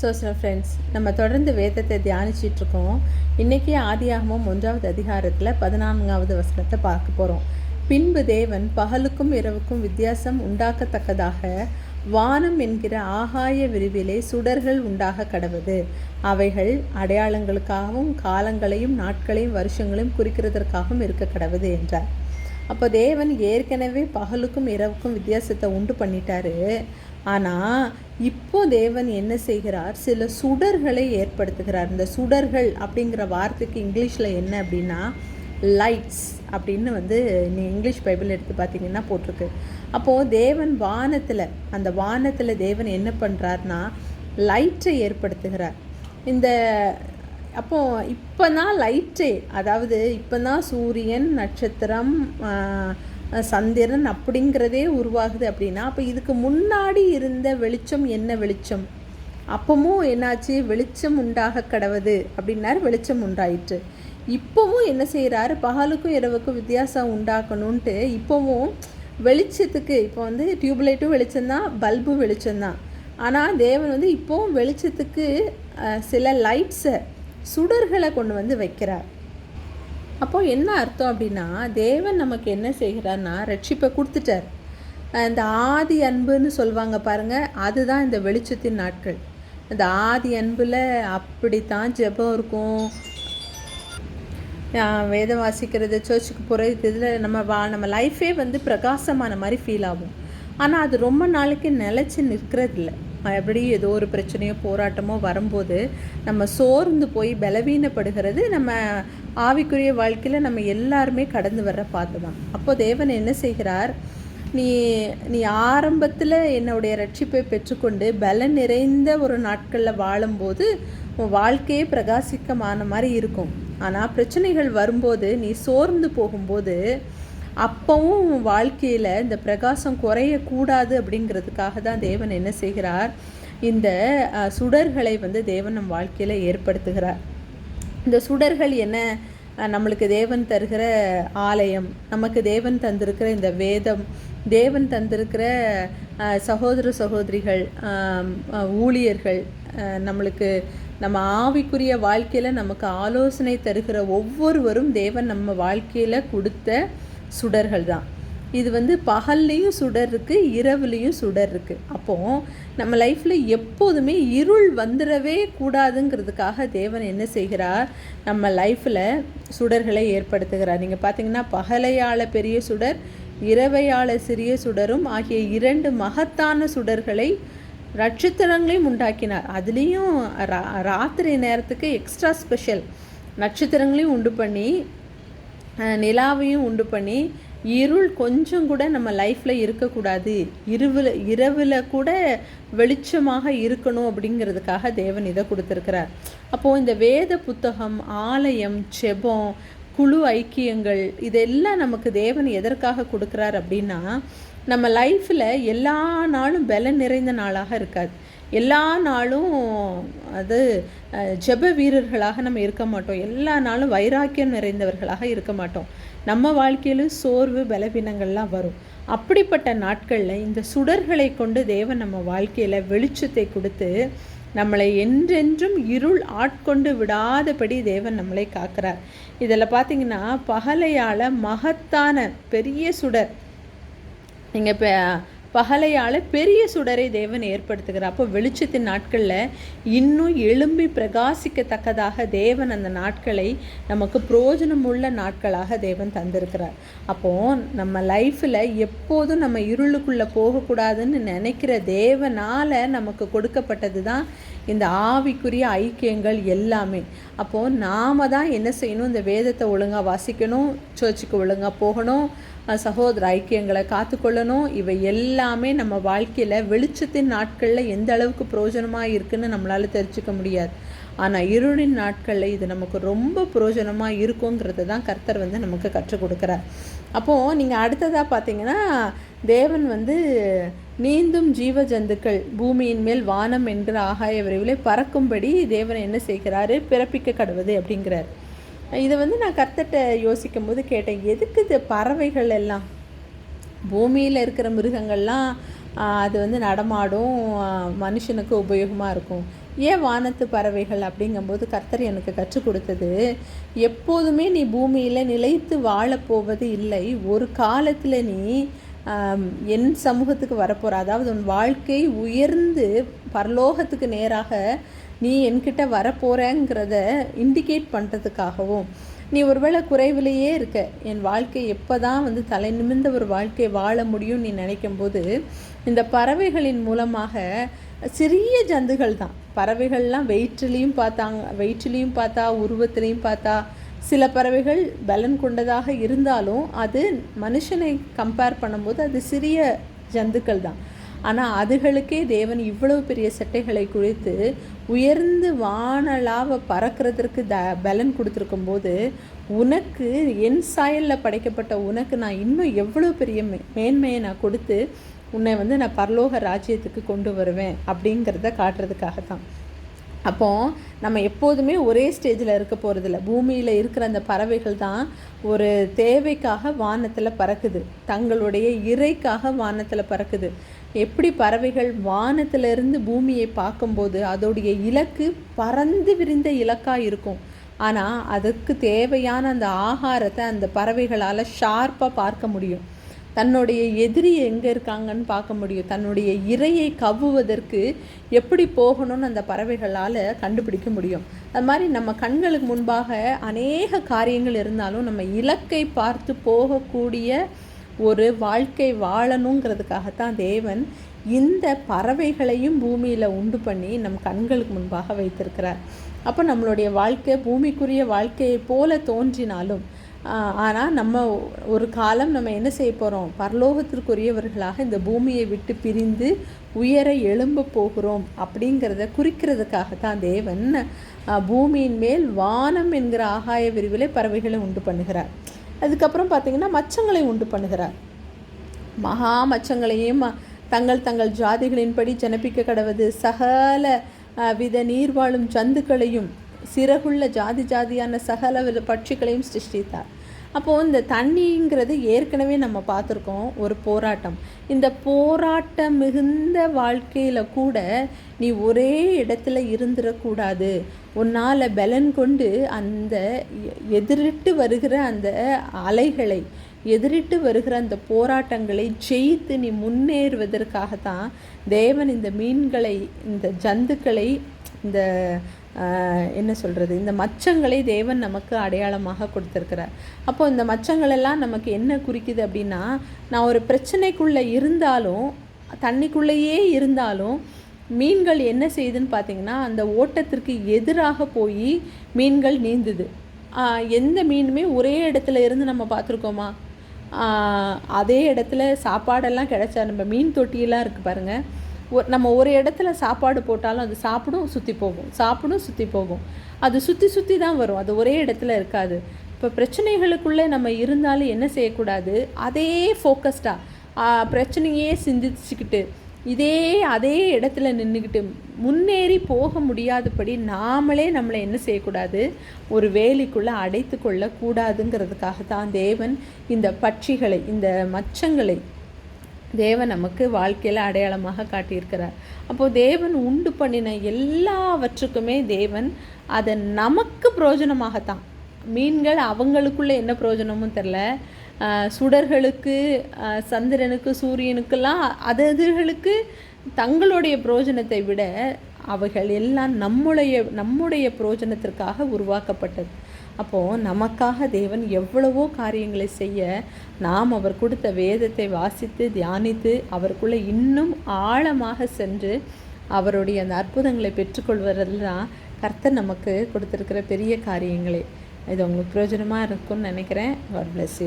So சில friends நம்ம தொடர்ந்து வேதத்தை தியானிச்சிட்டு இருக்கோம் இன்றைக்கி ஆதியாகமும் ஒன்றாவது அதிகாரத்தில் பதினான்காவது வசனத்தை பார்க்க போகிறோம் பின்பு தேவன் பகலுக்கும் இரவுக்கும் வித்தியாசம் உண்டாக்கத்தக்கதாக வானம் என்கிற ஆகாய விரிவிலே சுடர்கள் உண்டாக கடவுது. அவைகள் அடையாளங்களுக்காகவும் காலங்களையும் நாட்களையும் வருஷங்களையும் குறிக்கிறதற்காகவும் இருக்க கடவுது என்றார். அப்போ தேவன் ஏற்கனவே பகலுக்கும் இரவுக்கும் வித்தியாசத்தை உண்டு பண்ணிட்டாரு. ஆனால் இப்போ தேவன் என்ன செய்கிறார்? சில சுடர்களை ஏற்படுத்துகிறார். இந்த சுடர்கள் அப்படிங்கிற வார்த்தைக்கு இங்கிலீஷில் என்ன அப்படின்னா லைட்ஸ் அப்படின்னு வந்து நீ இங்கிலீஷ் பைபிள் எடுத்து பார்த்தீங்கன்னா போட்டிருக்கு. அப்போது தேவன் வானத்தில் அந்த வானத்தில் தேவன் என்ன பண்ணுறாருனா லைட்டை ஏற்படுத்துகிறார். இந்த அப்போ இப்போ தான் லைட்டே அதாவது இப்போ தான் சூரியன் நட்சத்திரம் சந்திரன் அப்படிங்கிறதே உருவாகுது அப்படின்னா அப்போ இதுக்கு முன்னாடி இருந்த வெளிச்சம் என்ன வெளிச்சம்? அப்பவும் என்னாச்சு? வெளிச்சம் உண்டாக கடவுது அப்படின்னாரு வெளிச்சம் உண்டாயிற்று. இப்போவும் என்ன செய்கிறாரு பகலுக்கும் இரவுக்கும் வித்தியாசம் உண்டாக்கணுன்ட்டு இப்போவும் வெளிச்சத்துக்கு இப்போ வந்து டியூப்லைட்டும் வெளிச்சம்தான் பல்பு வெளிச்சம்தான் ஆனால் தேவன் வந்து இப்போவும் வெளிச்சத்துக்கு சில லைட்ஸை சுடர்களை கொண்டு வந்து வைக்கிறார். அப்போ என்ன அர்த்தம் அப்படின்னா தேவன் நமக்கு என்ன செய்கிறார்னா ரட்சிப்பை கொடுத்துட்டார். இந்த ஆதி அன்புன்னு சொல்லுவாங்க பாருங்கள் அதுதான் இந்த வெளிச்சத்தின் நாட்கள். இந்த ஆதி அன்பில் அப்படித்தான் ஜெபம் இருக்கும். வேதம் வாசிக்கிறது சர்ச்சுக்கு போகிறது இதில் நம்ம வா நம்ம லைஃபே வந்து பிரகாசமான மாதிரி ஃபீல் ஆகும். ஆனால் அது ரொம்ப நாளைக்கு நிலச்சி நிற்கிறதில்ல. எப்படி ஏதோ ஒரு பிரச்சனையோ போராட்டமோ வரும்போது நம்ம சோர்ந்து போய் பலவீனப்படுகிறது. நம்ம ஆவிக்குரிய வாழ்க்கையில் நம்ம எல்லாருமே கடந்து வர்ற பார்த்து தான். அப்போது தேவன் என்ன செய்கிறார்? நீ நீ ஆரம்பத்தில் என்னுடைய ரட்சிப்பை பெற்றுக்கொண்டு பலன் நிறைந்த ஒரு நாட்களில் வாழும்போது உன் வாழ்க்கையே பிரகாசிக்கமான மாதிரி இருக்கும். ஆனால் பிரச்சனைகள் வரும்போது நீ சோர்ந்து போகும்போது அப்பவும் வாழ்க்கையில் இந்த பிரகாசம் குறையக்கூடாது அப்படிங்கிறதுக்காக தான் தேவன் என்ன செய்கிறார்? இந்த சுடர்களை வந்து தேவன் நம் வாழ்க்கையில் ஏற்படுத்துகிறார். இந்த சுடர்கள் என்ன? நம்மளுக்கு தேவன் தருகிற ஆலயம் நமக்கு தேவன் தந்திருக்கிற இந்த வேதம் தேவன் தந்திருக்கிற சகோதர சகோதரிகள் ஊழியர்கள் நம்மளுக்கு நம்ம ஆவிக்குரிய வாழ்க்கையில் நமக்கு ஆலோசனை தருகிற ஒவ்வொருவரும் தேவன் நம்ம வாழ்க்கையில் கொடுத்த சுடர்கள் தான் இது வந்து பகல்லையும் சுடர் இருக்குது இரவுலேயும் சுடர் இருக்குது அப்போது நம்ம லைஃப்பில் எப்போதுமே இருள் வந்துடவே கூடாதுங்கிறதுக்காக தேவன் என்ன செய்கிறார்? நம்ம லைஃப்பில் சுடர்களை ஏற்படுத்துகிறார். நீங்கள் பார்த்தீங்கன்னா பகலையால் பெரிய சுடர் இரவையாள சிறிய சுடரும் ஆகிய இரண்டு மகத்தான சுடர்களை நட்சத்திரங்களையும் உண்டாக்கினார். அதுலேயும் ரா ராத்திரி நேரத்துக்கு எக்ஸ்ட்ரா ஸ்பெஷல் நட்சத்திரங்களையும் உண்டு பண்ணி நிலாவையும் உண்டு பண்ணி இருள் கொஞ்சம் கூட நம்ம லைஃப்பில் இருக்கக்கூடாது. இருவில் இரவில் கூட வெளிச்சமாக இருக்கணும் அப்படிங்கிறதுக்காக தேவன் இதை கொடுத்துருக்கிறார். அப்போது இந்த வேத புத்தகம் ஆலயம் செபம் குழு ஐக்கியங்கள் இதெல்லாம் நமக்கு தேவன் எதற்காக கொடுக்குறார் அப்படின்னா நம்ம லைஃப்பில் எல்லா நாளும் பலன் நிறைந்த நாளாக இருக்காது. எல்லா நாளும் அது ஜெப வீரர்களாக நம்ம இருக்க மாட்டோம். எல்லா நாளும் வைராக்கியம் நிறைந்தவர்களாக இருக்க மாட்டோம். நம்ம வாழ்க்கையிலும் சோர்வு பலவீனங்கள்லாம் வரும். அப்படிப்பட்ட நாட்களில் இந்த சுடர்களை கொண்டு தேவன் நம்ம வாழ்க்கையில் வெளிச்சத்தை கொடுத்து நம்மளை என்றென்றும் இருள் ஆட்கொண்டு விடாதபடி தேவன் நம்மளை காக்கிறார். இதில் பார்த்தீங்கன்னா பகலையால் மகத்தான பெரிய சுடர். நீங்கள் இப்போ பகலையால் பெரிய சுடரை தேவன் ஏற்படுத்துகிறார். அப்போ வெளிச்சத்தின் நாட்களில் இன்னும் எழும்பி பிரகாசிக்கத்தக்கதாக தேவன் அந்த நாட்களை நமக்கு பிரயோஜனமுள்ள நாட்களாக தேவன் தந்திருக்கிறார். அப்போது நம்ம லைஃப்பில் எப்போதும் நம்ம இருளுக்குள்ளே போகக்கூடாதுன்னு நினைக்கிற தேவனால் நமக்கு கொடுக்கப்பட்டது தான் இந்த ஆவிக்குரிய ஐக்கியங்கள் எல்லாமே. அப்போது நாம் தான் என்ன செய்யணும்? இந்த வேதத்தை ஒழுங்காக வாசிக்கணும் சர்ச்சுக்கு ஒழுங்காக போகணும் சகோதர ஐக்கியங்களை காத்துக்கொள்ளணும். இவை எல்லாமே நம்ம வாழ்க்கையில் வெளிச்சத்தின் நாட்களில் எந்த அளவுக்கு பிரயோஜனமாக இருக்குதுன்னு நம்மளால் தெரிஞ்சுக்க முடியாது. ஆனால் இருளின் நாட்களில் இது நமக்கு ரொம்ப பிரயோஜனமாக இருக்குங்கிறது தான் கர்த்தர் வந்து நமக்கு கற்றுக் கொடுக்குறார். அப்போது நீங்கள் அடுத்ததாக பார்த்தீங்கன்னா தேவன் வந்து நீந்தும் ஜீவ ஜந்துக்கள் பூமியின் மேல் வானம் என்கிற ஆகாய விரைவில் பறக்கும்படி தேவன் என்ன செய்கிறாரு? பிறப்பிக்க கடுவது அப்படிங்கிறார். இதை வந்து நான் கர்த்தட்ட யோசிக்கும் போது கேட்டேன் எதுக்கு இது பறவைகள் எல்லாம்? பூமியில் இருக்கிற மிருகங்கள்லாம் அது வந்து நடமாடும் மனுஷனுக்கு உபயோகமாக இருக்கும். ஏன் வானத்து பறவைகள்? அப்படிங்கும்போது கர்த்தர் எனக்கு கற்றுக் கொடுத்தது எப்போதுமே நீ பூமியில் நிலைத்து வாழப்போவது இல்லை. ஒரு காலத்தில் நீ என் சமூகத்துக்கு வரப்போகிற அதாவது உன் வாழ்க்கை உயர்ந்து பரலோகத்துக்கு நேராக நீ என்கிட்ட வரப்போகிறேங்கிறத இண்டிகேட் பண்ணுறதுக்காகவும் நீ ஒருவேளை குறைவிலேயே இருக்க என் வாழ்க்கை எப்போ தான் வந்து தலை நிமிர்ந்த ஒரு வாழ்க்கையை வாழ முடியும் நீ நினைக்கும் போது இந்த பறவைகளின் மூலமாக சிறிய ஜந்துகள் தான். பறவைகள்லாம் வெயிட்லேயும் பார்த்தாங்க வெயிட்லேயும் பார்த்தா உருவத்திலையும் பார்த்தா சில பறவைகள் பலன் கொண்டதாக இருந்தாலும் அது மனுஷனை கம்பேர் பண்ணும்போது அது சிறிய ஜந்துக்கள் தான். ஆனால் அதுகளுக்கே தேவன் இவ்வளவு பெரிய சட்டைகளை குறித்து உயர்ந்து வானலாவ பறக்கிறதுக்கு த பலன் கொடுத்துருக்கும் போது உனக்கு என் சாயலில் படைக்கப்பட்ட உனக்கு நான் இன்னும் எவ்வளோ பெரிய மே மேன்மையை நான் கொடுத்து உன்னை வந்து நான் பரலோக ராஜ்யத்துக்கு கொண்டு வருவேன் அப்படிங்கிறத காட்டுறதுக்காக தான் அப்போது நம்ம எப்போதுமே ஒரே ஸ்டேஜில் இருக்க போகிறதில்ல பூமியில் இருக்கிற அந்த பறவைகள் தான் ஒரு தேவைக்காக வானத்தில் பறக்குது. தங்களுடைய இறைக்காக வானத்தில் பறக்குது. எப்படி பறவைகள் வானத்திலிருந்து பூமியை பார்க்கும்போது அதோடைய இலக்கு பறந்து விரிந்த இலக்காக இருக்கும். ஆனால் அதுக்கு தேவையான அந்த ஆகாரத்தை அந்த பறவைகளால் ஷார்ப்பாக பார்க்க முடியும். தன்னுடைய எதிரி எங்கே இருக்காங்கன்னு பார்க்க முடியும். தன்னுடைய இரையை கவ்வுவதற்கு எப்படி போகணும்னு அந்த பறவைகளால் கண்டுபிடிக்க முடியும். அது மாதிரி நம்ம கண்களுக்கு முன்பாக அநேக காரியங்கள் இருந்தாலும் நம்ம இலக்கை பார்த்து போகக்கூடிய ஒரு வாழ்க்கை வாழணுங்கிறதுக்காகத்தான் தேவன் இந்த பறவைகளையும் பூமியில் உண்டு பண்ணி நம் கண்களுக்கு முன்பாக வைத்திருக்கிறார். அப்போ நம்மளுடைய வாழ்க்கை பூமிக்குரிய வாழ்க்கையை போல தோன்றினாலும் ஆனால் நம்ம ஒரு காலம் நம்ம என்ன செய்ய போகிறோம் பரலோகத்திற்குரியவர்களாக இந்த பூமியை விட்டு பிரிந்து உயர எழும்ப போகிறோம் அப்படிங்கிறத குறிக்கிறதுக்காக தான் தேவன் பூமியின் மேல் வானம் என்கிற ஆகாய விரிவிலே பறவைகளை உண்டு பண்ணுகிறார். அதுக்கப்புறம் பார்த்திங்கன்னா மச்சங்களை உண்டு பண்ணுகிறார். மகா மச்சங்களையும் தங்கள் தங்கள் ஜாதிகளின்படி ஜனப்பிக்க கடவுது சகல வித நீர் வாழும் ஜந்துக்களையும் சிறகுள்ள ஜாதி ஜாதியான சகல பட்சிகளையும் சிருஷ்டித்தார். அப்போது இந்த தண்ணிங்கிறது ஏற்கனவே நம்ம பார்த்துருக்கோம் ஒரு போராட்டம். இந்த போராட்டம் மிகுந்த வாழ்க்கையில் கூட நீ ஒரே இடத்துல இருந்துடக்கூடாது. உன்னால் பலன் கொண்டு அந்த எதிரிட்டு வருகிற அந்த அலைகளை எதிரிட்டு வருகிற அந்த போராட்டங்களை ஜெயித்து நீ முன்னேறுவதற்காகத்தான் தேவன் இந்த மீன்களை இந்த ஜந்துக்களை இந்த என்ன சொல்கிறது இந்த மச்சங்களை தேவன் நமக்கு அடையாளமாக கொடுத்துருக்கிறார். அப்போது இந்த மச்சங்கள் எல்லாம் நமக்கு என்ன குறிக்குது அப்படின்னா நான் ஒரு பிரச்சனைக்குள்ளே இருந்தாலும் தண்ணிக்குள்ளேயே இருந்தாலும் மீன்கள் என்ன செய்யுதுன்னு பார்த்தீங்கன்னா அந்த ஓட்டத்திற்கு எதிராக போய் மீன்கள் நீந்துது. எந்த மீனுமே ஒரே இடத்துல இருந்து நம்ம பார்த்துருக்கோமா? அதே இடத்துல சாப்பாடெல்லாம் கிடைச்சா நம்ம மீன் தொட்டியெல்லாம் இருக்குது பாருங்கள் நம்ம ஒரு இடத்துல சாப்பாடு போட்டாலும் அது சாப்பிடும் சுற்றி போகும். சாப்பிடும் சுற்றி போகும். அது சுற்றி சுற்றி தான் வரும். அது ஒரே இடத்துல இருக்காது. இப்போ பிரச்சனைகளுக்குள்ளே நம்ம இருந்தாலும் என்ன செய்யக்கூடாது? அதே ஃபோக்கஸ்டாக பிரச்சனையே சிந்திச்சுக்கிட்டு இதே அதே இடத்துல நின்றுக்கிட்டு முன்னேறி போக முடியாதபடி நாமளே நம்மளை என்ன செய்யக்கூடாது? ஒரு வேலிக்குள்ளே அடைத்து கொள்ளக்கூடாதுங்கிறதுக்காக தான் தேவன் இந்த பட்சிகளை இந்த மச்சங்களை தேவன் நமக்கு வாழ்க்கையில் அடையாளமாக காட்டியிருக்கிறார். அப்போது தேவன் உண்டு பண்ணின எல்லாவற்றுக்குமே தேவன் அதை நமக்கு பிரயோஜனமாகத்தான். மீன்கள் அவங்களுக்குள்ளே என்ன பிரயோஜனமும் தெரில சுடர்களுக்கு சந்திரனுக்கு சூரியனுக்கெல்லாம் அது அதுகளுக்கு தங்களுடைய பிரயோஜனத்தை விட அவைகள் எல்லாம் நம்முடைய நம்முடைய பிரயோஜனத்திற்காக உருவாக்கப்பட்டது. அப்போது நமக்காக தேவன் எவ்வளவோ காரியங்களை செய்ய நாம் அவர் கொடுத்த வேதத்தை வாசித்து தியானித்து அவருக்குள்ளே இன்னும் ஆழமாக சென்று அவருடைய அந்த அற்புதங்களை பெற்றுக்கொள்வதெல்லாம் கர்த்தர் நமக்கு கொடுத்துருக்கிற பெரிய காரியங்களே. இது உங்களுக்கு பிரயோஜனமாக இருக்கும்னு நினைக்கிறேன். God bless you